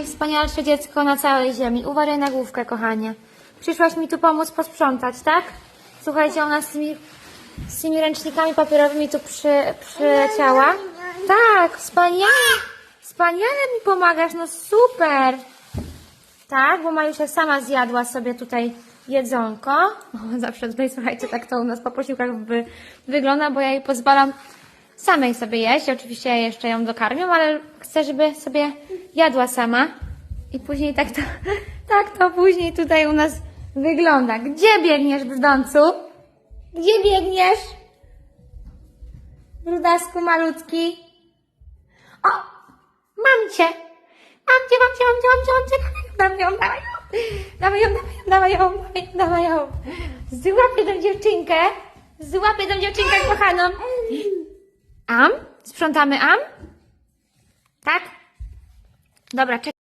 najwspanialsze dziecko na całej ziemi. Uważaj na główkę, kochanie. Przyszłaś mi tu pomóc posprzątać, tak? Słuchajcie, ona z tymi, z tymi ręcznikami papierowymi tu przy, przyleciała. Tak, wspaniale. Wspaniale mi pomagasz, no super. Tak, bo Majusia sama zjadła sobie tutaj jedzonko. O, zawsze tutaj, słuchajcie, tak to u nas po posiłkach wy, wygląda, bo ja jej pozwalam samej sobie jeść. Oczywiście jeszcze ją dokarmię, ale chcę, żeby sobie jadła sama. I później tak to, tak to później tutaj u nas wygląda. Gdzie biegniesz, brzdącu? Gdzie biegniesz? Brudasku malutki. O! Mam cię! Mam cię, mam cię, mam cię, mam cię, mam cię! Dawaj ją, dawaj ją! Dawaj ją, dawaj ją, dawaj ją, dawaj ją, dawaj ją! Złapię tą dziewczynkę! Złapię tą dziewczynkę kochaną! Am? Sprzątamy Am? Tak? Dobra, czekaj.